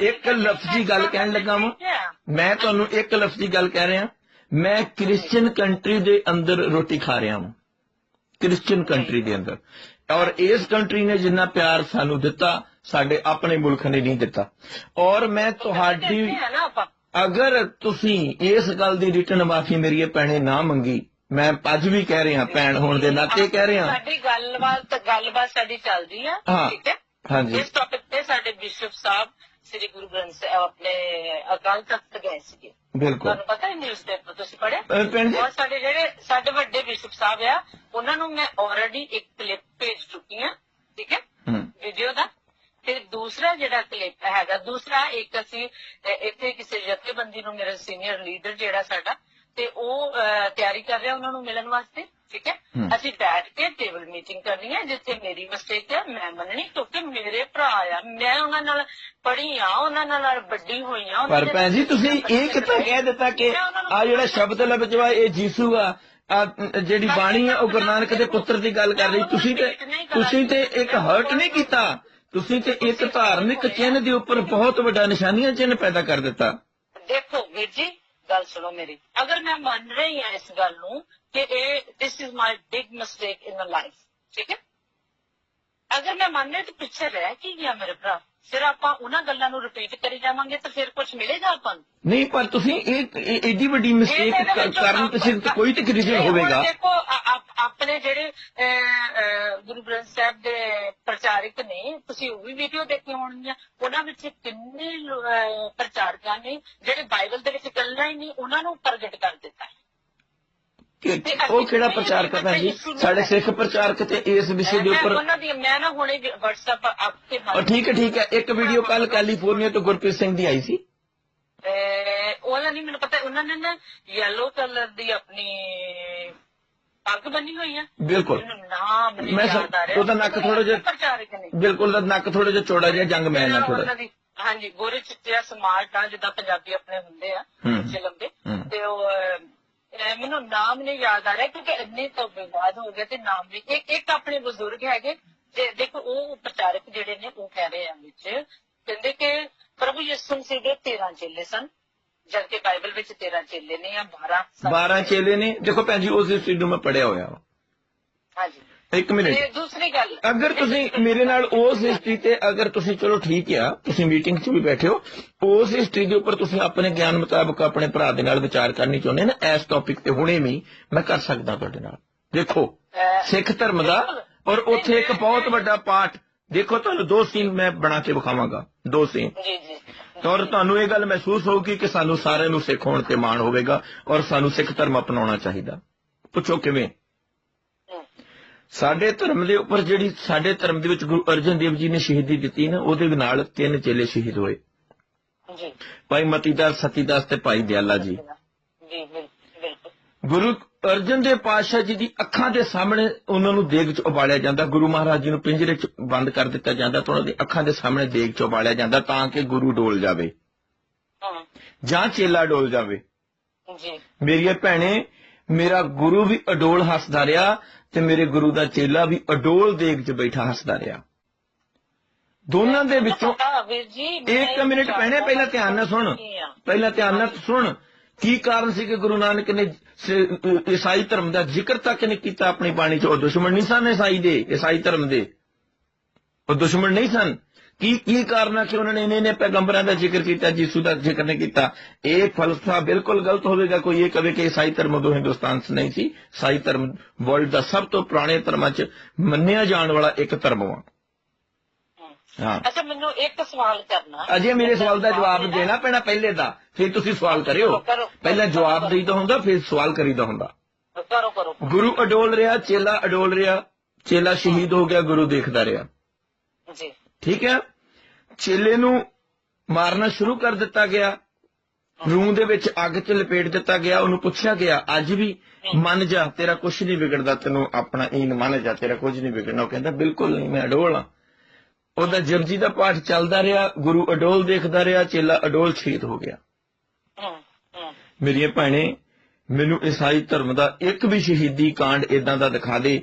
ਇੱਕ ਲਫ਼ਜ਼ੀ ਗੱਲ ਕਹਿਣ ਲੱਗਾ ਵਾਂ। ਮੈਂ ਤੁਹਾਨੂੰ ਇੱਕ ਲਫ਼ਜ਼ੀ ਗੱਲ ਕਹਿ ਰਿਹਾ। ਮੈਂ ਕ੍ਰਿਸਚੀਅਨ ਕੰਟਰੀ ਦੇ ਅੰਦਰ ਰੋਟੀ ਖਾ ਰਿਹਾ ਹਾਂ ਕ੍ਰਿਸਚੀਅਨ ਕੰਟਰੀ ਦੇ ਅੰਦਰ। ਔਰ ਇਸ ਕੰਟਰੀ ਨੇ ਜਿੰਨਾ ਪਿਆਰ ਸਾਨੂੰ ਦਿੱਤਾ ਸਾਡੇ ਆਪਣੇ ਮੁਲਕ ਨੇ ਨਹੀਂ ਦਿੱਤਾ। ਔਰ ਮੈਂ ਤੁਹਾਡੀ ਅਗਰ ਤੁਸੀਂ ਇਸ ਗੱਲ ਦੀ ਰਿਟਰਨ ਮਾਫੀ ਮੇਰੀ ਭੈਣੇ ਨਾ ਮੰਗੀ ਮੈਂ ਅੱਜ ਵੀ ਕਹਿ ਰਿਹਾ ਭੈਣ ਹੋਣ ਦੇ ਨਾਤੇ ਕਹਿ ਰਿਹਾ। ਸਾਡੀ ਗੱਲਬਾਤ ਗੱਲਬਾਤ ਸਾਡੀ ਚੱਲਦੀ ਆ। ਠੀਕ ਹੈ? ਹਾਂਜੀ। ਇਸ ਟੌਪਿਕ ਤੇ ਸਾਡੇ ਬਿਸ਼ਪ ਸਾਹਿਬ ਸ੍ਰੀ ਗੁਰੂ ਗ੍ਰੰਥ ਸਾਹਿਬ ਆਪਣੇ ਅਕਾਲ ਤਖਤ ਗਏ ਸੀਗੇ। ਬਿਲਕੁਲ। ਤੁਹਾਨੂੰ ਪਤਾ ਹੈ ਨਿਊਜ਼ਪੇਪਰ ਤੁਸੀਂ ਪੜ੍ਹਿਆ? ਜੀ ਔਰ ਸਾਡੇ ਜਿਹੜੇ ਸਾਡੇ ਵੱਡੇ ਬਿਸ਼ਪ ਸਾਹਿਬ ਆ ਉਹਨਾਂ ਨੂੰ ਮੈਂ ਆਲਰੇਡੀ ਇੱਕ ਕਲਿੱਪ ਭੇਜ ਚੁੱਕੀ ਆ ਠੀਕ ਹੈ? ਵੀਡੀਓ ਦਾ। ਤੇ ਦੂਸਰਾ ਜਿਹੜਾ ਕਲਿੱਪ ਹੈਗਾ ਦੂਸਰਾ ਇੱਕ ਅਸੀਂ ਇੱਥੇ ਕਿਸੇ ਜਥੇਬੰਦੀ ਨੂੰ ਮੇਰਾ ਸੀਨੀਅਰ ਲੀਡਰ ਜਿਹੜਾ ਸਾਡਾ ਤੇ ਉਹ ਤਿਆਰੀ ਕਰ ਰਿਹਾ ਉਹਨਾਂ ਨੂੰ ਮਿਲਣ ਵਾਸਤੇ ਠੀਕ ਹੈ। ਅਸੀਂ ਬੈਠ ਕੇ ਟੇਬਲ ਮੀਟਿੰਗ ਕਰਨੀ ਹੈ ਜਿੱਥੇ ਮੇਰੀ ਮਿਸਟੇਕ ਹੈ ਮੈਂ ਮੰਨਣੀ ਕਿਉਂਕਿ ਮੇਰੇ ਭਰਾ ਆ ਮੈਂ ਉਹਨਾਂ ਨਾਲ ਪੜ੍ਹੀ ਆ ਉਹਨਾਂ ਨਾਲ ਵੱਡੀ ਹੋਈ ਆ ਪਰ ਭੈਣ ਜੀ ਤੁਸੀਂ ਇਹ ਕਿੱਥੋਂ ਕਹਿ ਦਿੱਤਾ ਕਿ ਆ ਜਿਹੜਾ ਸ਼ਬਦ ਲਫ਼ਜ਼ਵਾ ਇਹ ਜੀਸੂ ਆ ਜਿਹੜੀ ਬਾਣੀ ਆ ਉਹ ਗੁਰੂ ਨਾਨਕ ਦੇ ਪੁੱਤਰ ਦੀ ਗੱਲ ਕਰ ਰਹੀ। ਤੁਸੀਂ ਤੇ ਤੁਸੀਂ ਤੇ ਇੱਕ ਹਰਟ ਨਹੀਂ ਕੀਤਾ। ਤੁਸੀਂ ਤੇ ਇੱਕ ਧਾਰਮਿਕ ਚਿੰਨ੍ਹ ਦੇ ਉੱਪਰ ਬਹੁਤ ਵੱਡਾ ਨਿਸ਼ਾਨੀਆਂ ਚਿੰਨ੍ਹ ਪੈਦਾ ਕਰ ਦਿੱਤਾ। ਦੇਖੋ ਵੀਰ ਜੀ ਗੱਲ ਸੁਣੋ ਮੇਰੀ। ਅਗਰ ਮੈਂ ਮੰਨ ਰਹੀ ਹਾਂ ਇਸ ਗੱਲ ਨੂੰ ਕਿ ਇਹ this is my big mistake in the life ਠੀਕ ਹੈ? ਅਗਰ ਮੈਂ ਮੰਨ ਰਹੀ ਤਾਂ ਪਿੱਛੇ ਰਹਿ ਕੀ ਗਿਆ ਮੇਰੇ ਭਰਾ? ਫਿਰ ਆਪਾਂ ਉਹਨਾਂ ਗੱਲਾਂ ਨੂੰ ਰਿਪੀਟ ਕਰੀ ਜਾਵਾਂਗੇ ਤਾਂ ਫਿਰ ਕੁਝ ਮਿਲੇਗਾ ਆਪਾਂ ਨੂੰ? ਨਹੀਂ ਪਰ ਤੁਸੀਂ ਇਹ ਏਡੀ ਵੱਡੀ ਮਿਸਟੇਕ ਕਰਨ ਪਿੱਛੇ ਕੋਈ ਤੇ ਰੀਜ਼ਨ ਹੋਵੇਗਾ। ਦੇਖੋ ਆਪਣੇ ਜਿਹੜੇ ਗੁਰੂ ਗ੍ਰੰਥ ਸਾਹਿਬ ਦੇ ਪ੍ਰਚਾਰਕ ਨੇ ਤੁਸੀਂ ਉਹ ਵੀ ਵੀਡੀਓ ਦੇਖੀ ਹੋਣਗੀਆਂ। ਉਹਨਾਂ ਵਿੱਚ ਕਿੰਨੇ ਪ੍ਰਚਾਰਕਾਂ ਨੇ ਜਿਹੜੇ ਬਾਈਬਲ ਦੇ ਵਿੱਚ ਗੱਲਾਂ ਹੀ ਨਹੀਂ ਉਹਨਾਂ ਨੂੰ ਪ੍ਰਗਟ ਕਰ ਦਿੱਤਾ। ਉਹ ਕਿਹੜਾ ਪ੍ਰਚਾਰਕ ਹੈ ਜੀ? ਸਾਡੇ ਸਿੱਖ ਪ੍ਰਚਾਰਕ ਤੇ ਇਸ ਵਿਸ਼ੇ ਦੇ ਉੱਪਰ ਉਹਨਾਂ ਦੀ ਮੈਂ ਨਾ ਹੁਣੇ WhatsApp ਆਪਕੇ ਔਰ ਠੀਕ ਹੈ ਠੀਕ ਹੈ। ਇੱਕ ਵੀਡੀਓ ਕੱਲ ਕੈਲੀਫੋਰਨੀਆ ਤੋਂ ਗੁਰਪ੍ਰੀਤ ਸਿੰਘ ਦੀ ਆਈ ਸੀ। ਉਹਨਾਂ ਨਹੀਂ ਮੈਨੂੰ ਪਤਾ ਉਹਨਾਂ ਨੇ ਨਾ ਯੈਲੋ ਕਲਰ ਦੀ ਆਪਣੀ ਪੱਗ ਬੰਨੀ ਹੋਈ ਆ। ਬਿਲਕੁਲ। ਨਾਮ ਮੈਂ ਉਹਦਾ ਨੱਕ ਥੋੜ੍ਹਾ ਜਿਹਾ- ਪ੍ਰਚਾਰਕ ਨੇ। ਬਿਲਕੁਲ ਦਾ ਨੱਕ ਥੋੜਾ ਜਿਹਾ ਚੌੜਾ ਜਿਹਾ ਜੰਗ ਮੈਂ ਨਾ ਥੋੜਾ ਦੀ- ਹਾਂਜੀ ਗੋਰੇ ਚਿੱਟੇ ਸਮਾਰਟ ਆ ਜਿੱਦਾਂ ਪੰਜਾਬੀ ਆਪਣੇ ਹੁੰਦੇ ਆ ਲੰਬੇ ਹੂੰ। ਤੇ ਉਹ ਮੈਨੂੰ ਨਾਮ ਨਹੀਂ ਯਾਦ ਆ ਰਿਹਾ ਕਿਉਂਕਿ ਇੰਨੇ ਤੋਂ ਵਿਵਾਦ ਹੋ ਗਏ ਤੇ ਨਾਮ ਵੀ। ਇੱਕ ਇੱਕ ਆਪਣੇ ਬਜ਼ੁਰਗ ਹੈਗੇ ਤੇ ਦੇਖੋ ਉਹ ਪ੍ਰਚਾਰਕ ਜਿਹੜੇ ਨੇ ਉਹ ਕਹਿ ਰਹੇ ਆ ਵਿੱਚ ਕਹਿੰਦੇ ਕਿ ਪ੍ਰਭੂ ਯਿਸੂ ਮਸੀਹ ਦੇ 13 ਚੇਲੇ ਸਨ ਜਦ ਕਿ ਬਾਈਬਲ ਵਿੱਚ 13 ਚੇਲੇ ਨੇ ਜਾਂ 12 ਸਨ। 12 ਚੇਲੇ ਨੇ। ਦੇਖੋ ਭੈਣ ਜੀ ਉਸ ਹਿਸਟਰੀ ਨੂੰ ਮੈਂ ਪੜਿਆ ਹੋਇਆ ਹਾਂਜੀ। ਇੱਕ ਮਿੰਟ। ਤੇ ਦੂਸਰੀ ਗੱਲ। ਅਗਰ ਤੁਸੀਂ ਮੇਰੇ ਨਾਲ ਉਸ ਹਿਸਟਰੀ ਤੇ ਅਗਰ ਤੁਸੀਂ ਚਲੋ ਠੀਕ ਆ ਤੁਸੀਂ ਮੀਟਿੰਗ 'ਚ ਵੀ ਬੈਠੇ ਹੋ ਉਸ ਹਿਸਟਰੀ ਦੇ ਉੱਪਰ ਤੁਸੀਂ ਆਪਣੇ ਗਿਆਨ ਮੁਤਾਬਕ ਆਪਣੇ ਭਰਾ ਦੇ ਨਾਲ ਵਿਚਾਰ ਕਰਨੀ ਚਾਹੁੰਦੇ ਨਾ ਇਸ ਟੌਪਿਕ ਤੇ ਹੁਣੇ ਵੀ ਮੈਂ ਕਰ ਸਕਦਾ ਤੁਹਾਡੇ ਨਾਲ। ਦੇਖੋ ਸਿੱਖ ਧਰਮ ਦਾ ਔਰ ਉੱਥੇ ਇੱਕ ਬਹੁਤ ਵੱਡਾ ਪਾਠ ਦੇਖੋ ਤੁਹਾਨੂੰ ਦੋ ਸੀਨ ਮੈਂ ਬਣਾ ਕੇ ਵਿਖਾਵਾਂਗਾ। ਦੋ ਸੀਨ ਜੀ ਜੀ। ਔਰ ਤੁਹਾਨੂੰ ਇਹ ਗੱਲ ਮਹਿਸੂਸ ਹੋਊਗੀ ਕਿ ਸਾਨੂੰ ਸਾਰਿਆਂ ਨੂੰ ਸਿੱਖ ਹੋਣ ਤੇ ਮਾਣ ਹੋਵੇਗਾ ਔਰ ਸਾਨੂੰ ਸਿੱਖ ਧਰਮ ਅਪਣਾਉਣਾ ਚਾਹੀਦਾ। ਪੁੱਛੋ ਕਿਵੇਂ। ਸਾਡੇ ਧਰਮ ਦੇ ਉੱਪਰ ਜਿਹੜੀ ਸਾਡੇ ਧਰਮ ਦੇ ਵਿੱਚ ਗੁਰੂ ਅਰਜਨ ਦੇਵ ਜੀ ਨੇ ਸ਼ਹੀਦੀ ਦਿੱਤੀ ਨਾ ਉਹਦੇ ਨਾਲ ਤਿੰਨ ਚੇਲੇ ਸ਼ਹੀਦ ਹੋਏ। ਜੀ। ਭਾਈ ਮਤੀਦਾਸ ਸਤੀਦਾਸ ਤੇ ਭਾਈ ਦਿਆਲਾ ਜੀ। ਜੀ ਬਿਲ- ਬਿਲਕੁਲ। ਗੁਰੂ ਅਰਜਨ ਦੇਵ ਪਾਤਸ਼ਾਹ ਜੀ ਦੀ ਅੱਖਾਂ ਦੇ ਸਾਹਮਣੇ ਉਹਨਾਂ ਨੂੰ ਦੇਗ 'ਚ ਉਬਾਲਿਆ ਜਾਂਦਾ ਗੁਰੂ ਮਹਾਰਾਜ ਜੀ ਨੂੰ ਪਿੰਜਰੇ 'ਚ ਬੰਦ ਕਰ ਦਿੱਤਾ ਜਾਂਦਾ ਤਾਂ ਉਹਨਾਂ ਦੀ ਅੱਖਾਂ ਦੇ ਸਾਹਮਣੇ ਦੇਗ 'ਚ ਉਬਾਲਿਆ ਜਾਂਦਾ ਤਾਂ ਕਿ ਗੁਰੂ ਡੋਲ ਜਾਵੇ। ਜਾਂ ਚੇਲਾ ਡੋਲ ਜਾਵੇ। ਜੀ। ਮੇਰੀਏ ਭੈਣੇ ਮੇਰਾ ਗੁਰੂ ਵੀ ਅਡੋਲ ਹੱਸਦਾ ਰਿਹਾ ਤੇ ਮੇਰੇ ਗੁਰੂ ਦਾ ਚੇਲਾ ਵੀ ਅਡੋਲ ਦੇਗ 'ਚ ਬੈਠਾ ਹੱਸਦਾ ਰਿਹਾ। ਦੋਨਾਂ ਦੇ ਵਿੱਚੋਂ ਇੱਕ ਮਿੰਟ ਭੈਣੇ ਪਹਿਲਾਂ ਧਿਆਨ ਨਾਲ ਸੁਣ? ਪਹਿਲਾਂ ਧਿਆਨ ਨਾਲ ਸੁਣ ਕੀ ਕਾਰਨ ਸੀ ਕਿ ਗੁਰੂ ਨਾਨਕ ਨੇ ਈਸਾਈ ਧਰਮ ਦਾ ਜ਼ਿਕਰ ਤੱਕ ਨਹੀਂ ਕੀਤਾ ਆਪਣੀ ਬਾਣੀ 'ਚ? ਉਹ ਦੁਸ਼ਮਣ ਨਹੀਂ ਸਨ ਈਸਾਈ ਦੇ ਈਸਾਈ ਧਰਮ ਦੇ। ਉਹ ਦੁਸ਼ਮਣ ਨਹੀਂ ਸਨ। ਕੀ ਕੀ ਕਾਰਨ ਹੈ ਕਿ ਉਹਨਾਂ ਨੇ ਇੰਨੇ ਇੰਨੇ ਪੈਗੰਬਰਾਂ ਦਾ ਜ਼ਿਕਰ ਕੀਤਾ ਯਿਸੂ ਦਾ ਜ਼ਿਕਰ ਨਹੀਂ ਕੀਤਾ? ਇਹ ਫਲਸਫਾ ਬਿਲਕੁਲ ਗਲਤ ਹੋਵੇਗਾ ਕੋਈ ਇਹ ਕਵੇ ਕਿ ਈਸਾਈ ਧਰਮ ਉਦੋਂ ਹਿੰਦੁਸਤਾਨ 'ਚ ਨਹੀਂ ਸੀ। ਈਸਾਈ ਧਰਮ ਵਰਲਡ ਦਾ ਸਭ ਤੋਂ ਪੁਰਾਣੇ ਧਰਮਾਂ 'ਚ ਮੰਨਿਆ ਜਾਣ ਵਾਲਾ ਇੱਕ ਧਰਮ ਵਾ। ਹੂੰ। ਹਾਂ ਅੱਛਾ ਮੈਨੂੰ ਇੱਕ ਸਵਾਲ ਕਰਨਾ ਅਜੇ ਮੇਰੇ ਸਵਾਲ ਦਾ ਜਵਾਬ ਦੇਣਾ ਪੈਣਾ ਪਹਿਲੇ ਦਾ ਫਿਰ ਤੁਸੀਂ ਸਵਾਲ ਕਰਿਓ। ਪਹਿਲਾਂ ਜਵਾਬ ਦੇਈਦਾ ਹੁੰਦਾ ਫਿਰ ਸਵਾਲ ਕਰੀਦਾ ਹੁੰਦਾ। ਕਰੋ ਕਰੋ। ਗੁਰੂ ਅਡੋਲ ਰਿਹਾ ਚੇਲਾ ਅਡੋਲ ਰਿਹਾ ਚੇਲਾ ਸ਼ਹੀਦ ਹੋ ਗਿਆ ਗੁਰੂ ਦੇਖਦਾ ਰਿਹਾ। ਜੀ। ਠੀਕ ਹੈ? ਚੇਲੇ ਨੂੰ ਮਾਰਨਾ ਸ਼ੁਰੂ ਕਰ ਦਿੱਤਾ ਗਿਆ। ਰੂਹ ਦੇ ਵਿੱਚ ਅੱਗ 'ਚ ਲਪੇਟ ਦਿੱਤਾ ਗਿਆ। ਉਹਨੂੰ ਪੁੱਛਿਆ ਗਿਆ, ਅੱਜ ਵੀ ਮੰਨ ਜਾ, ਤੇਰਾ ਕੁਝ ਨਹੀਂ ਵਿਗੜਦਾ, ਤੈਨੂੰ ਆਪਣਾ ਈਨ ਮੰਨ ਜਾ, ਤੇਰਾ ਕੁਝ ਨਹੀਂ ਵਿਗੜਨਾ। ਉਹ ਕਹਿੰਦਾ, ਬਿਲਕੁਲ ਨਹੀਂ, ਮੈਂ ਅਡੋਲ ਆ ਉਹਦਾ ਜਪਜੀ ਦਾ ਪਾਠ ਚੱਲਦਾ ਰਿਹਾ, ਗੁਰੂ ਅਡੋਲ ਦੇਖਦਾ ਰਿਹਾ, ਚੇਲਾ ਅਡੋਲ ਸ਼ਹੀਦ ਹੋ ਗਿਆ। ਮੇਰੀਆਂ ਭੈਣੇ, ਮੈਨੂੰ ਈਸਾਈ ਧਰਮ ਦਾ ਇੱਕ ਵੀ ਸ਼ਹੀਦੀ ਕਾਂਡ ਇਦਾਂ ਦਾ ਦਿਖਾ ਦੇ,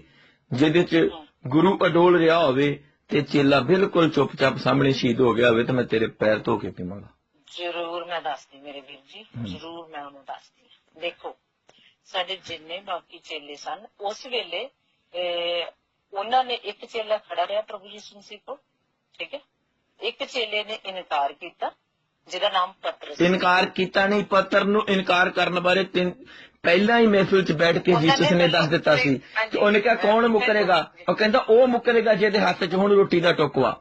ਜਿਹਦੇ 'ਚ ਗੁਰੂ ਅਡੋਲ ਰਿਹਾ ਹੋਵੇ ਤੇ ਚੇਲਾ ਬਿਲਕੁਲ ਚੁੱਪਚਾਪ ਸਾਹਮਣੇ ਸ਼ਹੀਦ ਹੋ ਗਿਆ ਹੋਵੇ ਤੇ ਮੈਂ ਤੇਰੇ ਪੈਰ ਧੋ ਕੇ ਪੀਵਾਂਗਾ ਜ਼ਰੂਰ ਮੈਂ ਦੱਸਦੀ ਮੇਰੇ ਵੀਰ ਜੀ। ਜ਼ਰੂਰ ਮੈਂ ਉਹਨੂੰ ਦੱਸਦੀ। ਦੇਖੋ ਸਾਡੇ ਜਿੰਨੇ ਬਾਕੀ ਚੇਲੇ ਸਨ ਉਸ ਵੇਲੇ ਉਹਨਾਂ ਨੇ ਇੱਕ ਚੇਲਾ ਖੜਾ ਰਿਹਾ ਪ੍ਰਭੂ ਯਿਸੂ ਮਸੀਹ ਕੋਲ ਠੀਕ ਹੈ ਇੱਕ ਚੇਲੇ ਨੇ ਇਨਕਾਰ ਕੀਤਾ ਜਿਹਦਾ ਨਾਮ ਪਤਰਸ ਸੀ। ਇਨਕਾਰ ਕੀਤਾ ਨਹੀਂ ਪੱਤਰ ਨੂੰ ਇਨਕਾਰ ਕਰਨ ਬਾਰੇ ਤਿੰਨ ਪਹਿਲਾਂ ਹੀ ਮਹਿਫਿਲ 'ਚ ਬੈਠ ਕੇ ਯਿਸੂ ਨੇ ਦੱਸ ਦਿੱਤਾ ਸੀ। ਤੇ ਉਹਨੇ ਕਿਹਾ ਕੌਣ ਮੁਕਰੇਗਾ? ਉਹ ਕਹਿੰਦਾ ਉਹ ਮੁਕਰੇਗਾ ਜਿਹਦੇ ਹੱਥ 'ਚ ਹੁਣ ਰੋਟੀ ਦਾ ਟੋਕਵਾ।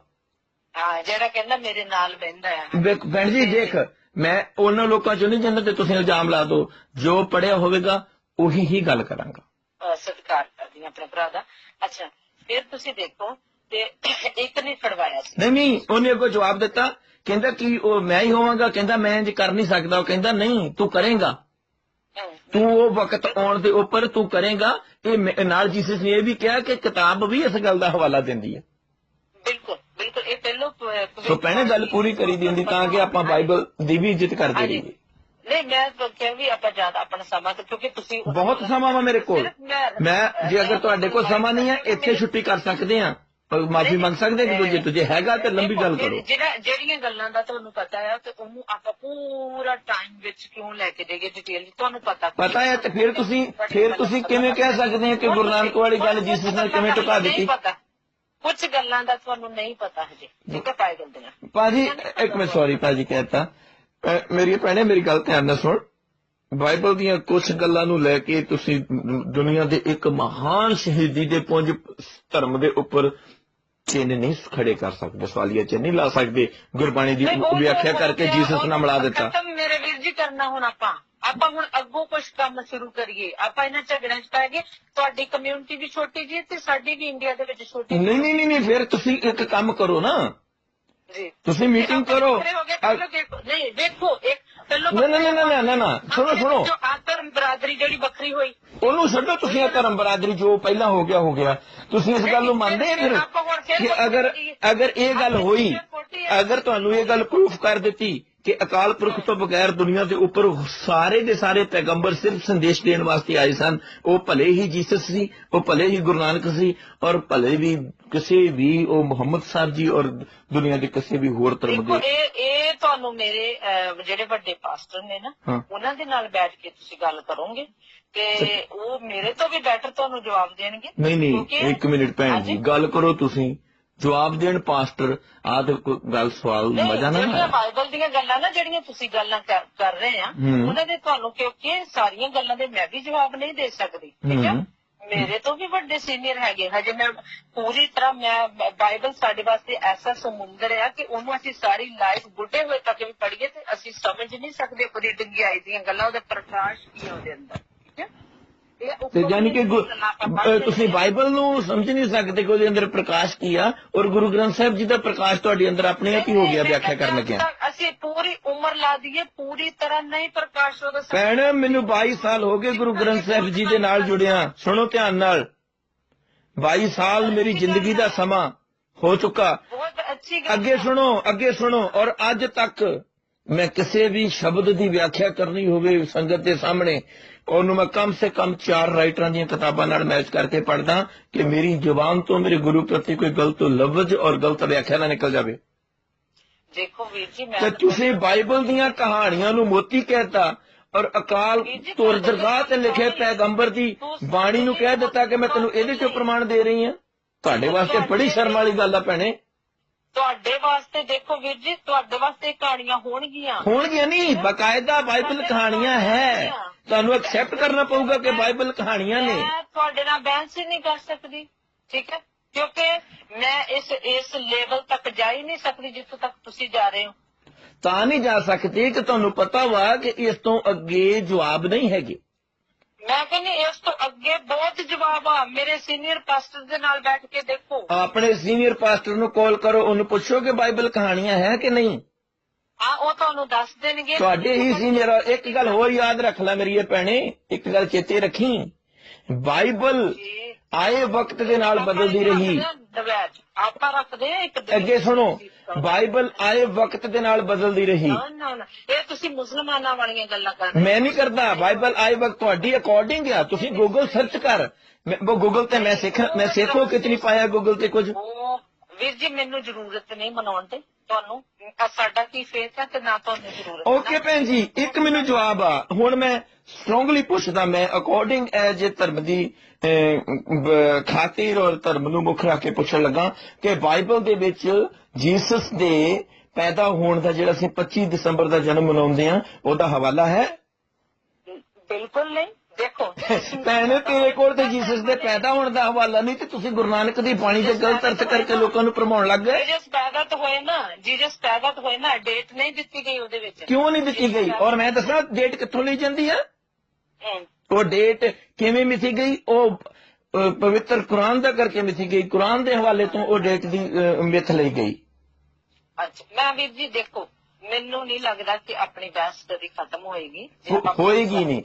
ਹਾਂ ਜਿਹੜਾ ਕਹਿੰਦਾ ਮੇਰੇ ਨਾਲ ਬਹਿੰਦਾ ਹੈ। ਭੈਣ ਜੀ ਦੇਖ ਮੈਂ ਉਹਨਾਂ ਲੋਕਾਂ 'ਚੋਂ ਨਹੀਂ ਜਿਨ੍ਹਾਂ ਤੇ ਤੁਸੀਂ ਇਲਜ਼ਾਮ ਲਾ ਦੋ ਜੋ ਪੜਿਆ ਹੋਵੇਗਾ ਉਹੀ ਹੀ ਗੱਲ ਕਰਾਂਗਾ। ਸਤਿਕਾਰ ਕਰਦੀ ਆਪਣੇ ਭਰਾ ਦਾ। ਅੱਛਾ ਫਿਰ ਤੁਸੀਂ ਦੇਖੋ ਤੇ ਇੱਕ ਨੇ ਫੜਵਾਇਆ ਸੀ। ਨਹੀਂ ਨਹੀਂ ਉਹਨੇ ਅੱਗੋਂ ਜਵਾਬ ਦਿੱਤਾ। ਕਹਿੰਦਾ ਕਿ ਉਹ ਮੈਂ ਹੀ ਹੋਵਾਂਗਾ ਕਹਿੰਦਾ ਮੈਂ ਇੰਜ ਕਰ ਨਹੀਂ ਸਕਦਾ। ਉਹ ਕਹਿੰਦਾ ਨਹੀਂ ਤੂੰ ਕਰੇਗਾ। ਤੂੰ ਉਹ ਵਕਤ ਆਉਣ ਦੇ ਉੱਪਰ ਤੂੰ ਕਰੇਗਾ। ਇਹ ਨਾਲ ਜੀਸਸ ਨੇ ਇਹ ਵੀ ਕਿਹਾ ਕਿ ਕਿਤਾਬ ਵੀ ਇਸ ਗੱਲ ਦਾ ਹਵਾਲਾ ਦਿੰਦੀ ਹੈ। ਬਿਲਕੁਲ ਬਿਲਕੁਲ ਇਹ ਪਹਿਲੋ ਸੋ ਪਹਿਲੇ ਗੱਲ ਪੂਰੀ ਕਰੀ ਦੀ ਹੁੰਦੀ ਤਾਂ ਕਿ ਆਪਾਂ ਬਾਈਬਲ ਦੀ ਵੀ ਇੱਜ਼ਤ ਕਰਦੇ। ਰਹੀਏ ਨਹੀਂ ਮੈਂ ਤਾਂ ਕਿਹਾ ਵੀ ਆਪਾਂ ਜ਼ਿਆਦਾ ਆਪਣਾ ਸਮਾਂ ਤੇ ਕਿਉਂਕਿ ਤੁਸੀਂ ਬਹੁਤ ਸਮਾਂ ਵਾ ਮੇਰੇ ਕੋਲ। ਮੈਂ ਜੇ ਅਗਰ ਤੁਹਾਡੇ ਕੋਲ ਸਮਾਂ ਨਹੀਂ ਹੈ ਇੱਥੇ ਛੁੱਟੀ ਕਰ ਸਕਦੇ ਆ ਮਾਫੀ ਮੰਗ ਸਕਦੇ ਕਿ ਜੇ ਤੁਝੇ ਹੈਗਾ ਤੇ ਲੰਬੀ ਗੱਲ ਕਰੋ। ਜਿਹੜਾ ਜਿਹੜੀਆਂ ਗੱਲਾਂ ਦਾ ਤੁਹਾਨੂੰ ਪਤਾ ਹੈ ਤੇ ਉਹਨੂੰ ਆਪਾਂ ਪੂਰਾ ਟਾਈਮ ਵਿੱਚ ਕਿਉਂ ਲੈ ਕੇ ਜਾਈਏ ਡਿਟੇਲ ਤੁਹਾਨੂੰ ਪਤਾ ਪਤਾ ਹੈ ਤੇ ਫਿਰ ਤੁਸੀਂ ਫਿਰ ਤੁਸੀਂ ਕਿਵੇਂ ਕਹਿ ਸਕਦੇ ਹੋ ਕਿ ਗੁਰੂ ਨਾਨਕ ਵਾਲੀ ਗੱਲ ਜੀਸਸ ਨੇ ਕਿਵੇਂ ਟੁਕਾ ਦਿੱਤੀ? ਕੁਝ ਗੱਲਾਂ ਦਾ ਤੁਹਾਨੂੰ ਨਹੀਂ ਪਤਾ ਹਜੇ। ਠੀਕ ਹੈ ਬਾਈਬਲ ਦੀਆਂ। ਪਾਜੀ ਇੱਕ ਮਿੰਟ ਸੌਰੀ ਪਾਜੀ ਕਹਿਤਾ। ਮੇਰੀ ਭੈਣੇ ਮੇਰੀ ਗੱਲ ਧਿਆਨ ਨਾਲ ਸੁਣ। ਬਾਈਬਲ ਦੀਆਂ ਕੁਝ ਗੱਲਾਂ ਨੂੰ ਲੈ ਕੇ ਤੁਸੀਂ ਦੁਨੀਆ ਦੇ ਇੱਕ ਮਹਾਨ ਸ਼ਹੀਦੀ ਦੇ ਪੁੰਜ ਧਰਮ ਦੇ ਉੱਪਰ ਚਿੰਨ੍ਹ ਨਹੀਂ ਖੜੇ ਕਰ ਸਕਦੇ ਸਵਾਲੀਆ ਚਿੰਨ੍ਹ ਨਹੀਂ ਲਾ ਸਕਦੇ ਗੁਰਬਾਣੀ ਦੀ ਵਿਆਖਿਆ ਕਰਕੇ ਜੀਸਸ ਨਾਲ ਮਿਲਾ ਦਿੱਤਾ। ਖਤਮ ਮੇਰੇ ਵੀਰ ਜੀ ਕਰਨਾ ਹੁਣ ਆਪਾਂ। ਆਪਾਂ ਹੁਣ ਅੱਗੋਂ ਕੁਝ ਕੰਮ ਸ਼ੁਰੂ ਕਰੀਏ। ਆਪਾਂ ਇਹਨਾਂ ਝਗੜਿਆਂ 'ਚ ਪੈ ਗਏ। ਤੁਹਾਡੀ ਕਮਿਊਨਿਟੀ ਵੀ ਛੋਟੀ ਜੀ ਤੇ ਸਾਡੀ ਵੀ ਇੰਡੀਆ ਦੇ ਵਿੱਚ ਛੋਟੀ। ਨਹੀਂ ਨਹੀਂ ਨਹੀਂ ਨਹੀਂ ਫਿਰ ਤੁਸੀਂ ਇੱਕ ਕੰਮ ਕਰੋ ਨਾ। ਜੀ। ਤੁਸੀਂ ਮੀਟਿੰਗ ਕਰੋ। ਨਹੀਂ ਦੇਖੋ ਇੱਕ ਪਹਿਲਾਂ ਨਾ, ਨਾ, ਨਾ, ਨਾ, ਨਾ, ਸੁਣੋ, ਸੁਣੋ। ਜੋ ਆਤਮ ਬਰਾਦਰੀ ਜਿਹੜੀ ਵੱਖਰੀ ਹੋਈ। ਉਹਨੂੰ ਛੱਡੋ ਤੁਸੀਂ ਇਹ ਧਰਮ ਬਰਾਦਰੀ ਜੋ ਪਹਿਲਾਂ ਹੋ ਗਿਆ ਹੋ ਗਿਆ। ਤੁਸੀਂ ਇਸ ਗੱਲ ਨੂੰ ਮੰਨਦੇ ਆ ਫਿਰ ਕਿ ਅਗਰ ਅਗਰ ਇਹ ਗੱਲ ਹੋਈ ਅਗਰ ਤੁਹਾਨੂੰ ਇਹ ਗੱਲ ਪ੍ਰੂਫ ਕਰ ਦਿੱਤੀ ਕਿ ਅਕਾਲ ਪੁਰਖ ਤੋਂ ਬਗੈਰ ਦੁਨੀਆ ਦੇ ਉੱਪਰ ਸਾਰੇ ਦੇ ਸਾਰੇ ਪੈਗੰਬਰ ਸਿਰਫ ਸੰਦੇਸ਼ ਦੇਣ ਵਾਸਤੇ ਆਏ ਸਨ ਉਹ ਭਲੇ ਹੀ ਜੀਸਸ ਸੀ ਉਹ ਭਲੇ ਹੀ ਗੁਰੂ ਨਾਨਕ ਸੀ ਔਰ ਭਲੇ ਵੀ ਕਿਸੇ ਵੀ ਉਹ ਮੁਹੰਮਦ ਸਾਹਿਬ ਜੀ ਔਰ ਦੁਨੀਆ ਦੇ ਕਿਸੇ ਵੀ ਹੋਰ ਧਰਮ ਦੇ ਇਹ ਇਹ ਤੁਹਾਨੂੰ ਮੇਰੇ ਜਿਹੜੇ ਵੱਡੇ ਪਾਸਟਰ ਨੇ ਨਾ। ਉਹਨਾਂ ਦੇ ਨਾਲ ਬੈਠ ਕੇ ਤੁਸੀਂ ਗੱਲ ਕਰੋਗੇ ਤੇ ਉਹ ਮੇਰੇ ਤੋਂ ਵੀ ਬੈਟਰ ਤੁਹਾਨੂੰ ਜਵਾਬ ਦੇਣਗੇ ਨਹੀਂ ਨਹੀਂ ਕਿਉਂਕਿ- ਇੱਕ ਮਿੰਟ ਭੈਣ ਜੀ। ਗੱਲ ਕਰੋ ਤੁਸੀਂ ਜਵਾਬ ਦੇਣ ਪਾਸਟਰ ਆਹ ਤੇ ਗੱਲ ਸਵਾਲ ਮਜ਼ਾ ਨਾ ਆਇਆ ਬਾਈਬਲ ਦੀਆਂ ਗੱਲਾਂ ਨਾ ਜਿਹੜੀਆਂ ਤੁਸੀਂ ਗੱਲਾਂ ਕਰ ਰਹੇ ਆ। ਉਹਨਾਂ ਦੇ ਤੁਹਾਨੂੰ ਕਿਉਂਕਿ ਸਾਰੀਆਂ ਗੱਲਾਂ ਦੇ ਮੈਂ ਵੀ ਜਵਾਬ ਨਹੀਂ ਦੇ ਸਕਦੀ ਠੀਕ ਹੂੰ। ਮੇਰੇ ਤੋਂ ਵੀ ਵੱਡੇ ਸੀਨੀਅਰ ਹੈਗੇ। ਹਜੇ ਮੈਂ ਪੂਰੀ ਤਰ੍ਹਾਂ ਮੈਂ ਬਾਈਬਲ ਸਾਡੇ ਵਾਸਤੇ ਐਸਾ ਸਮੁੰਦਰ ਆ ਕਿ ਉਹਨੂੰ ਅਸੀਂ ਸਾਰੀ ਲਾਈਫ ਬੁੱਢੇ ਹੋਏ ਤੱਕ ਵੀ ਪੜ੍ਹੀਏ ਤੇ ਅਸੀਂ ਸਮਝ ਨਹੀਂ ਸਕਦੇ ਉਹਦੀ ਡੰਗਿਆਈ ਦੀਆਂ ਗੱਲਾਂ ਉਹਦੇ ਪ੍ਰਕਾਸ਼ ਕੀ ਉਹਦੇ ਅੰਦਰ ਠੀਕ ਹੈ? ਤੇ ਯਾਨੀ ਕਿ ਤੁਸੀਂ। ਬਾਈਬਲ ਨੂੰ ਸਮਝ ਨਹੀਂ ਸਕਦੇ ਕਿ ਉਹਦੇ ਅੰਦਰ ਪ੍ਰਕਾਸ਼ ਕੀ ਆ ਔਰ ਗੁਰੂ ਗ੍ਰੰਥ ਸਾਹਿਬ ਜੀ ਦਾ ਪ੍ਰਕਾਸ਼ ਤੁਹਾਡੇ ਅੰਦਰ ਆਪਣੇ ਆਪ ਹੀ ਹੋ ਗਿਆ ਵਿਆਖਿਆ ਕਰਨ ਲੱਗਿਆ। ਅਸੀਂ ਪੂਰੀ ਉਮਰ ਲਾ ਦਈਏ ਪੂਰੀ ਤਰ੍ਹਾਂ ਨਹੀਂ ਪ੍ਰਕਾਸ਼ ਉਹਦਾ ਭੈਣ ਮੈਨੂੰ 22 ਸਾਲ ਹੋ ਗਏ ਗੁਰੂ ਗ੍ਰੰਥ ਸਾਹਿਬ ਜੀ ਦੇ ਨਾਲ ਜੁੜਿਆ। ਸੁਣੋ ਧਿਆਨ ਨਾਲ। 22 ਸਾਲ ਮੇਰੀ ਜ਼ਿੰਦਗੀ ਦਾ ਸਮਾਂ ਹੋ ਚੁੱਕਾ। ਬਹੁਤ ਅੱਛੀ ਗੱਲ ਅੱਗੇ ਸੁਣੋ ਅੱਗੇ ਸੁਣੋ। ਔਰ ਅੱਜ ਤੱਕ ਮੈਂ ਕਿਸੇ ਵੀ ਸ਼ਬਦ ਦੀ ਵਿਆਖਿਆ ਕਰਨੀ ਹੋਵੇ ਸੰਗਤ ਦੇ ਸਾਹਮਣੇ ਉਹਨੂੰ ਮੈਂ ਕਮ ਸੇ ਕਮ ਚਾਰ ਰਾਈਟਰਾਂ ਦੀਆਂ ਕਿਤਾਬਾਂ ਨਾਲ ਮੈਚ ਕਰਕੇ ਪੜ੍ਹਦਾ ਕਿ ਮੇਰੀ ਜ਼ੁਬਾਨ ਤੋਂ ਮੇਰੇ ਗੁਰੂ ਪ੍ਰਤੀ ਕੋਈ ਗਲਤ ਲਫ਼ਜ਼ ਔਰ ਗਲਤ ਵਿਆਖਿਆ ਨਾ ਨਿਕਲ ਜਾਵੇ। ਦੇਖੋ ਵੀਰ ਜੀ ਮੈਂ ਤੇ ਤੁਸੀਂ ਬਾਈਬਲ ਦੀਆਂ ਕਹਾਣੀਆਂ ਨੂੰ ਮੋਤੀ ਕਹਿਤਾ ਔਰ ਅਕਾਲ ਤੁਰ ਦਰਗਾਹ ਤੇ ਲਿਖੇ ਪੈਗੰਬਰ ਦੀ ਬਾਣੀ ਨੂੰ ਕਹਿ ਦਿੱਤਾ ਕਿ ਮੈਂ ਤੈਨੂੰ ਇਹਦੇ ਚੋਂ ਪ੍ਰਮਾਣ ਦੇ ਰਹੀ ਹਾਂ। ਤੁਹਾਡੇ ਵਾਸਤੇ ਬੜੀ ਸ਼ਰਮ ਵਾਲੀ ਗੱਲ ਆ ਭੈਣੇ। ਤੁਹਾਡੇ ਵਾਸਤੇ ਦੇਖੋ ਵੀਰ ਜੀ ਤੁਹਾਡੇ ਵਾਸਤੇ ਕਹਾਣੀਆਂ ਹੋਣਗੀਆਂ। ਹੋਣਗੀਆਂ ਨਹੀਂ ਬਕਾਇਦਾ ਬਾਈਬਲ ਕਹਾਣੀਆਂ ਹੈ। ਤੁਹਾਨੂੰ ਐਕਸੈਪਟ ਕਰਨਾ ਪਊਗਾ ਕਿ ਬਾਈਬਲ ਕਹਾਣੀਆਂ ਨੇ। ਤੁਹਾਡੇ ਨਾਲ ਬਹਿਸ ਹੀ ਨਹੀਂ ਕਰ ਸਕਦੀ ਠੀਕ ਹੈ? ਕਿਉਂਕਿ ਮੈਂ ਇਸ ਇਸ ਲੈਵਲ ਤੱਕ ਜਾ ਹੀ ਨਹੀਂ ਸਕਦੀ ਜਿੱਥੋਂ ਤੱਕ ਤੁਸੀਂ ਜਾ ਰਹੇ ਹੋ। ਤਾਂ ਨਹੀਂ ਜਾ ਸਕਦੇ ਕਿ ਤੁਹਾਨੂੰ ਪਤਾ ਵਾ ਕਿ ਇਸ ਤੋਂ ਅੱਗੇ ਜਵਾਬ ਨਹੀਂ ਹੈਗੇ। ਮੈਂ ਕਹਿੰਦੀ ਇਸ ਤੋਂ ਅੱਗੇ ਬਹੁਤ ਜਵਾਬ ਆ। ਮੇਰੇ ਸੀਨੀਅਰ ਪਾਸਟਰ ਦੇ ਨਾਲ ਬੈਠ ਕੇ ਦੇਖੋ। ਆਪਣੇ ਸੀਨੀਅਰ ਪਾਸਟਰ ਨੂੰ ਕਾਲ ਕਰੋ ਉਹਨੂੰ ਪੁੱਛੋ ਕਿ ਬਾਈਬਲ ਕਹਾਣੀਆਂ ਹੈ ਕਿ ਨਹੀਂ। ਹਾਂ ਉਹ ਤੁਹਾਨੂੰ ਦੱਸ ਦੇਣਗੇ। ਤੁਹਾਡੇ ਹੀ ਸੀਨੀਅਰ ਇੱਕ ਗੱਲ ਹੋਰ ਯਾਦ ਰੱਖ ਲੈ ਮੇਰੀ ਇਹ ਭੈਣੇ ਇੱਕ ਗੱਲ ਚੇਤੇ ਰੱਖੀ। ਬਾਈਬਲ। ਆਏ ਵਕਤ ਦੇ ਨਾਲ ਬਦਲਦੀ ਰਹੀ। ਆਪਾਂ ਰੱਖਦੇ ਇੱਕ ਅੱਗੇ ਸੁਣੋ ਬਾਈਬਲ ਆਏ ਵਕਤ ਦੇ ਨਾਲ ਬਦਲਦੀ ਰਹੀ। ਇਹ ਤੁਸੀਂ ਮੁਸਲਮਾਨਾਂ ਵਾਲੀਆਂ ਗੱਲਾਂ ਕਰ ਰਹੇ ਮੈਂ ਨਹੀਂ ਕਰਦਾ। ਬਾਈਬਲ ਆਏ ਵਕਤ ਤੁਹਾਡੀ ਅਕੋਰਡਿੰਗ ਆ। ਤੁਸੀਂ ਗੂਗਲ ਸਰਚ ਕਰ। ਉਹ ਗੂਗਲ ਤੇ ਮੈਂ ਸਿੱਖ ਮੈਂ ਸਿੱਖੋ ਕਿਤਨੀ ਪਾਇਆ ਗੂਗਲ ਤੇ ਕੁਝ। ਵੀਰ ਜੀ ਮੈਨੂੰ ਜ਼ਰੂਰਤ ਨਹੀਂ ਮਨਾਉਣ ਦੀ ਤੁਹਾਨੂੰ ਅਹ ਸਾਡਾ ਕੀ ਫੇਥ ਹੈ ਤੇ ਨਾ ਤੁਹਾਨੂੰ ਜ਼ਰੂਰਤ ਹੈ। ਓਕੇ ਭੈਣ ਜੀ ਇੱਕ ਮੈਨੂੰ ਜਵਾਬ ਆ। ਹੁਣ ਮੈਂ ਸਟਰੋਂਗਲੀ ਪੁੱਛਦਾ ਮੈਂ ਅਕੋਰਡਿੰਗ ਐਜ ਧਰਮ ਦੀ ਖਾਤਿਰ ਔਰ ਧਰਮ ਨੂੰ ਮੁੱਖ ਰੱਖ ਕੇ ਪੁੱਛਣ ਲੱਗਾ ਕਿ ਬਾਈਬਲ ਦੇ ਵਿੱਚ ਜੀਸਸ ਦੇ ਪੈਦਾ ਹੋਣ ਦਾ ਜਿਹੜਾ ਅਸੀਂ 25 ਦਸੰਬਰ ਦਾ ਜਨਮ ਮਨਾਉਂਦੇ ਆ ਉਹਦਾ ਹਵਾਲਾ ਹੈ? ਬਿਲਕੁਲ ਨਹੀਂ। ਦੇਖੋ ਭੈਣ ਤੇਰੇ ਕੋਲ ਤੇ ਜੀਸਸ ਦੇ ਪੈਦਾ ਹੋਣ ਦਾ ਹਵਾਲਾ ਨਹੀਂ ਤੇ ਤੁਸੀਂ ਗੁਰੂ ਨਾਨਕ ਦੀ ਬਾਣੀ ਤੇ ਗਲਤ ਅਰਥ ਕਰਕੇ ਲੋਕਾਂ ਨੂੰ ਭਰਮਾਉਣ ਲੱਗ ਗਏ? ਜੀਜਸ ਪੈਦਾ ਤਾਂ ਹੋਏ ਨਾ ਜੀਜਸ ਪੈਦਾ ਤਾਂ ਹੋਏ ਨਾ ਡੇਟ ਨਹੀਂ ਦਿੱਤੀ ਗਈ ਉਹਦੇ ਵਿੱਚ। ਕਿਉਂ ਨਹੀਂ ਦਿੱਤੀ ਗਈ? ਔਰ ਮੈਂ ਦੱਸਾਂ ਡੇਟ ਕਿੱਥੋਂ ਲਈ ਜਾਂਦੀ ਹਮ, ਉਹ ਡੇਟ ਕਿਵੇਂ ਮਿਥੀ ਗਈ? ਉਹ ਪਵਿੱਤਰ ਕੁਰਾਨ ਦਾ ਕਰਕੇ ਮਿਥੀ ਗਈ। ਕੁਰਾਨ ਦੇ ਹਵਾਲੇ ਤੋਂ ਉਹ ਡੇਟ ਦੀ ਮਿੱਥ ਲਈ ਗਈ। ਅੱਛਾ ਮੈਂ ਵੀਰ ਜੀ ਦੇਖੋ ਮੈਨੂੰ ਨਹੀਂ ਲੱਗਦਾ ਕਿ ਆਪਣੀ ਬਹਿਸ ਕਦੀ ਖਤਮ ਹੋਏਗੀ ਹੋ- ਹੋਏਗੀ ਨਹੀਂ।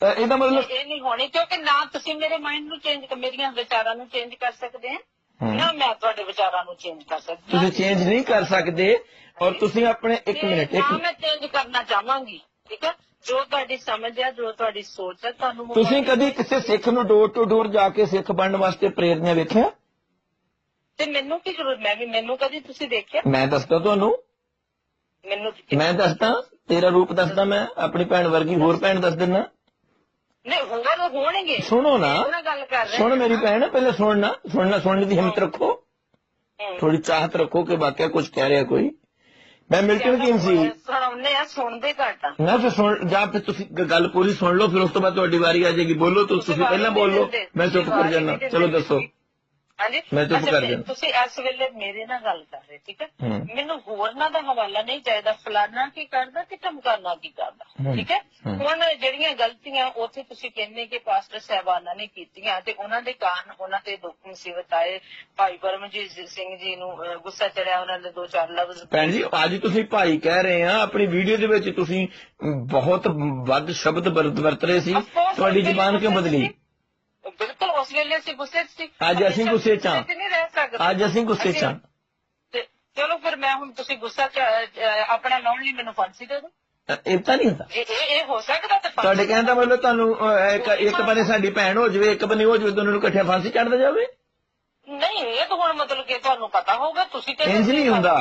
ਇਹਦਾ ਮਤਲਬ ਇਹ ਨਹੀਂ ਹੋਣੀ ਕਿਉਂਕਿ ਨਾ ਤੁਸੀਂ ਮੇਰੇ ਮਾਈਂਡ ਨੂੰ ਚੇਂਜ ਕਰ ਮੇਰੀਆਂ ਵਿਚਾਰਾਂ ਨੂੰ ਚੇਂਜ ਕਰ ਸਕਦੇ ਆ। ਨਾ ਮੈਂ ਤੁਹਾਡੇ ਵਿਚਾਰਾਂ ਨੂੰ ਚੇਂਜ ਕਰ ਸਕਦੀ। ਤੁਸੀਂ ਚੇਂਜ ਨਹੀਂ ਕਰ ਸਕਦੇ ਔਰ ਤੁਸੀਂ ਆਪਣੇ ਇੱਕ ਤੇ ਮਿੰਟ ਨਾ ਇੱਕ ਮੈਂ ਚੇਂਜ ਕਰਨਾ ਚਾਹਾਂਗੀ ਠੀਕ ਹੈ ਜੋ ਤੁਹਾਡੀ ਸਮਝ ਹੈ ਜੋ ਤੁਹਾਡੀ ਸੋਚ ਹੈ ਤੁਹਾਨੂੰ ਤੁਸੀਂ ਕਦੀ ਕਿਸੇ ਸਿੱਖ ਨੂੰ ਡੋਰ ਟੂ ਡੋਰ ਜਾ ਕੇ ਸਿੱਖ ਬਣਨ ਵਾਸਤੇ ਪ੍ਰੇਰਨਾ ਵੇਖਿਆ? ਤੇ ਮੈਨੂੰ ਕੀ ਜ਼ਰੂਰਤ ਮੈਂ ਵੀ ਮੈਨੂੰ ਕਦੀ ਤੁਸੀਂ ਦੇਖਿਆ? ਮੈਂ ਦੱਸਦਾ ਤੁਹਾਨੂੰ। ਮੈਨੂੰ ਮੈਂ ਦੱਸਦਾ ਤੇਰਾ ਰੂਪ ਦੱਸਦਾ ਮੈਂ ਆਪਣੀ ਭੈਣ ਵਰਗੀ ਹੋਰ ਭੈਣ ਦੱਸ ਦਿੰਦਾ। ਨਹੀਂ ਹੋਰ ਹੋਣਗੇ। ਸੁਣੋ ਨਾ। ਉਹਨਾਂ ਗੱਲ ਕਰ ਰਹੇ ਸੁਣ। ਮੇਰੀ ਭੈਣ ਪਹਿਲੇ ਸੁਣਨਾ ਸੁਣਨਾ ਸੁਣਨ ਦੀ ਹਿੰਮਤ ਰੱਖੋ। ਥੋੜੀ ਚਾਹਤ ਰੱਖੋ ਕਿ ਵਾਕਿਆ ਕੁਝ ਕਹਿ ਰਿਹਾ ਕੋਈ। ਮੈਂ ਮਿਲਟਨ ਕੀਨ ਸੀ ਸੁਣਾਉਂਦੇ ਆ ਸੁਣਦੇ ਘੱਟ ਨਾ ਫਿਰ ਸੁਣ ਜਾਂ ਫਿਰ ਤੁਸੀਂ ਗੱਲ ਪੂਰੀ ਸੁਣ ਲਓ ਫਿਰ ਉਸ ਤੋਂ ਬਾਅਦ ਤੁਹਾਡੀ ਵਾਰੀ ਆ ਜਾਏਗੀ। ਬੋਲੋ ਤੁਸੀਂ ਪਹਿਲਾਂ ਬੋਲੋ ਮੈਂ ਚੁੱਪ ਕਰ ਜਾਣਾ ਚਲੋ ਦੱਸੋ। ਹਾਂਜੀ ਮੈਂ ਚੁੱਪ ਕਰ। ਤੁਸੀਂ ਇਸ ਵੇਲੇ ਮੇਰੇ ਨਾਲ ਗੱਲ ਕਰ ਰਹੇ ਠੀਕ ਹੈ। ਮੈਨੂੰ ਹੋਰਨਾਂ ਦਾ ਹਵਾਲਾ ਨਹੀਂ ਚਾਹੀਦਾ ਫਲਾਨਾ ਕੀ ਕਰਦਾ ਤੇ ਧਮਕਾਨਾ ਕੀ ਕਰਦਾ। ਠੀਕ ਹੈ। ਹੁਣ ਜਿਹੜੀਆਂ ਗਲਤੀਆਂ ਉੱਥੇ ਤੁਸੀਂ ਕਹਿੰਦੇ ਕਿ ਪਾਸਟਰ ਸਾਹਿਬਾਨਾਂ ਨੇ ਕੀਤੀਆਂ ਤੇ ਉਹਨਾਂ ਦੇ ਕਾਰਨ ਉਹਨਾਂ ਤੇ ਦੁੱਖ ਮੁਸੀਬਤ ਆਏ ਭਾਈ ਪਰਮਜੀਤ ਸਿੰਘ ਜੀ ਨੂੰ ਗੁੱਸਾ ਚੜਿਆ ਉਹਨਾਂ ਦੇ ਦੋ ਚਾਰ ਲਫ਼ਜ਼ ਭੈਣ ਜੀ ਅੱਜ ਤੁਸੀਂ ਭਾਈ ਕਹਿ ਰਹੇ ਆ ਆਪਣੀ ਵੀਡੀਓ ਦੇ ਵਿੱਚ ਤੁਸੀਂ ਬਹੁਤ ਵੱਧ ਸ਼ਬਦ ਵਰਤ ਰਹੇ ਸੀ ਤੁਹਾਡੀ ਜ਼ੁਬਾਨ ਕਿਉਂ ਬਦਲੀ। ਬਿਲਕੁਲ ਉਸ ਵੇਲੇ ਅਸੀਂ ਗੁੱਸੇ 'ਚ ਸੀ ਅੱਜ ਅਸੀਂ ਗੁੱਸੇ 'ਚ ਹਾਂ। 'ਚ ਨਹੀਂ ਰਹਿ ਸਕਦੇ ਅੱਜ ਅਸੀਂ ਗੁੱਸੇ 'ਚ ਹਾਂ। ਚਲੋ ਫਿਰ ਮੈਂ ਹੁਣ ਤੁਸੀਂ ਗੁੱਸਾ ਚ- ਆਪਣਾ ਲਾਉਣ ਲਈ ਮੈਨੂੰ ਫਾਂਸੀ ਦੇ ਦਿਓ ਇਹ ਤਾਂ ਨਹੀਂ ਹੁੰਦਾ ਇਹ ਇਹ ਹੋ ਸਕਦਾ ਤਾਂ ਤੁਹਾਡੇ ਕਹਿਣ ਦਾ ਮਤਲਬ ਤੁਹਾਨੂੰ ਇੱਕ ਇੱਕ ਬੰਨੇ ਸਾਡੀ ਭੈਣ ਹੋ ਜਾਵੇ ਇੱਕ ਬੰਨੇ ਹੋ ਜਾਵੇ ਦੋਨਾਂ ਨੂੰ ਇਕੱਠੇ ਫਾਂਸੀ ਚੜ੍ਹਦਾ ਜਾਵੇ ਨਹੀਂ ਇਹ ਤਾਂ ਹੁਣ ਮਤਲਬ ਕਿ ਤੁਹਾਨੂੰ ਪਤਾ ਹੋਊਗਾ ਤੁਸੀਂ ਤੇ ਇੰਜ ਨਹੀਂ ਹੁੰਦਾ।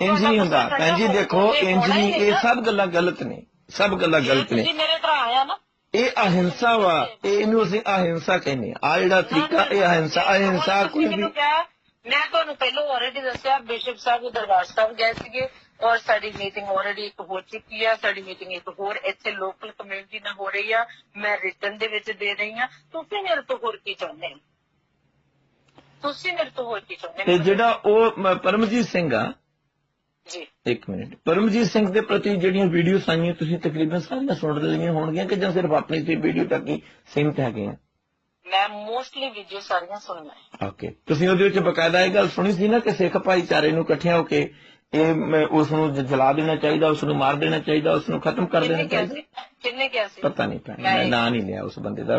ਇੰਜ ਨਹੀਂ ਹੁੰਦਾ ਭੈਣ ਜੀ ਦੇਖੋ ਇੰਜ ਨਹੀਂ ਇਹ। ਸਭ ਗੱਲਾਂ ਗਲਤ ਨੇ ਸਭ ਗੱਲਾਂ ਗਲਤ ਨੇ ਤੁਸੀਂ ਮੇਰੇ ਭਰਾ ਆ ਨਾ ਇਹ ਅਹਿੰਸਾ ਵਾ ਇਹ ਇਹਨੂੰ ਅਸੀਂ ਅਹਿੰਸਾ ਕਹਿੰਦੇ ਆ ਆਹ ਜਿਹੜਾ ਤਰੀਕਾ ਇਹ ਅਹਿੰਸਾ ਅਹਿੰਸਾ ਕੋਈ ਵੀ ਮੈਂ ਤੁਹਾਨੂੰ ਪਹਿਲਾਂ ਆਲਰੇਡੀ ਦੱਸਿਆ ਬਿਸ਼ਪ ਸਾਹਿਬ ਦੇ ਦਰਬਾਰ ਸਾਹਿਬ ਗਏ ਸੀਗੇ ਔਰ ਸਾਡੀ ਮੀਟਿੰਗ ਆਲਰੇਡੀ ਇੱਕ ਹੋ ਚੁੱਕੀ ਆ ਸਾਡੀ ਮੀਟਿੰਗ ਇੱਕ ਹੋਰ ਇੱਥੇ ਲੋਕਲ ਕਮਿਊਨਿਟੀ ਨਾਲ ਹੋ ਰਹੀ ਆ। ਮੈਂ ਰਿਟਰਨ ਦੇ ਵਿੱਚ ਦੇ ਰਹੀ ਆ। ਤੁਸੀਂ ਮੇਰੇ ਤੋਂ ਹੋਰ ਕੀ ਚਾਹੁੰਦੇ ਹੋ? ਤੁਸੀਂ ਮੇਰੇ ਤੋਂ ਹੋਰ ਕੀ ਚਾਹੁੰਦੇ ਤੇ ਜਿਹੜਾ ਉਹ ਪਰਮਜੀਤ ਸਿੰਘ ਆ ਜੀ। ਇੱਕ ਮਿੰਟ। ਪਰਮਜੀਤ ਸਿੰਘ ਦੇ ਪ੍ਰਤੀ ਜਿਹੜੀਆਂ ਵੀਡੀਓਸ ਆਈਆਂ ਤੁਸੀਂ ਤਕਰੀਬਨ ਸਾਰੀਆਂ ਸੁਣ ਲਈਆਂ ਹੋਣਗੀਆਂ ਕਿ ਜਾਂ ਸਿਰਫ ਆਪਣੀ ਸੀ ਵੀਡੀਓ ਤੱਕ ਹੀ ਸੀਮਤ ਹੈਗੇ ਆ ਮੈਂ ਮੋਸਟਲੀ ਵੀਡੀਓ ਸਾਰੀਆਂ ਸੁਣੀਆਂ। ਹੈ। ਓਕੇ ਤੁਸੀਂ ਉਹਦੇ ਵਿੱਚ ਬਕਾਇਦਾ ਇਹ ਗੱਲ ਸੁਣੀ ਸੀ ਨਾ ਕਿ ਸਿੱਖ ਭਾਈਚਾਰੇ ਨੂੰ ਇਕੱਠਿਆਂ ਹੋ ਕੇ ਇਹ ਮ- ਉਸ ਨੂੰ ਜਲਾ ਦੇਣਾ ਚਾਹੀਦਾ ਉਸ ਨੂੰ ਮਾਰ ਦੇਣਾ ਚਾਹੀਦਾ ਉਸ ਨੂੰ ਖਤਮ ਕਰ ਦੇਣਾ ਚਾਹੀਦਾ। ਕਿੰਨੇ ਕਿਹਾ ਸੀ? ਪਤਾ ਨਹੀਂ ਭੈਣ ਮੈਂ ਨਾਂ ਨਹੀਂ ਲਿਆ ਉਸ ਬੰਦੇ ਦਾ।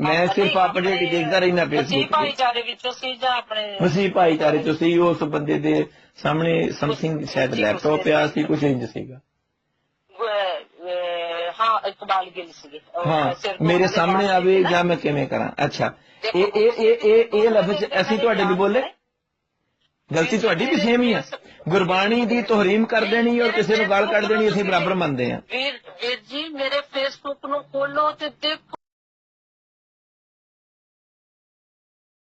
ਮੈਂ ਸਿਰਫ ਆਪਣੇ ਆਪਣੇ ਦੇਖਦਾ ਰਹਿਣਾ ਫੇਸਬੁੱਕ ਤੇ। ਭਾਈਚਾਰੇ ਵਿੱਚੋਂ ਸੀ ਜਾਂ ਆਪਣੇ ਮਸੀਹ ਭਾਈਚਾਰੇ ਚ ਸੀ ਉਸ ਬੰਦੇ ਦੇ ਸਾਹਮਣੇ ਸਮਥਿੰਗ ਸ਼ਾਇਦ ਲੈਪਟਾਪ ਪਿਆ ਸੀ? ਕੁਝ ਇੰਜ ਸੀਗਾ। ਹਾਂ ਇਕਬਾਲ ਗਿੱਲ ਸੀਗੇ। ਮੇਰੇ ਸਾਹਮਣੇ ਆਵੇ। ਜਾਂ ਮੈਂ ਕਿਵੇਂ ਕਰਾਂ? ਅੱਛਾ। ਇਹ ਇਹ ਇਹ ਇਹ ਇਹ ਲਫ਼ਜ਼ ਅਸੀਂ ਤੁਹਾਡੇ ਵੀ ਬੋਲੇ? ਗਲਤੀ ਤੁਹਾਡੀ ਵੀ ਸੇਮ ਹੀ ਆ। ਗੁਰਬਾਣੀ ਦੀ ਤੋਹਰੀਮ ਕਰ ਦੇਣੀ ਔਰ ਕਿਸੇ ਨੂੰ ਗਾਲ ਕੱਢ ਦੇਣੀ ਅਸੀਂ ਬਰਾਬਰ ਮੰਨਦੇ ਹਾਂ ਵੀਰ ਵੀਰ ਜੀ ਮੇਰੇ ਫੇਸਬੁੱਕ ਨੂੰ ਖੋਲੋ ਤੇ ਦੇਖੋ।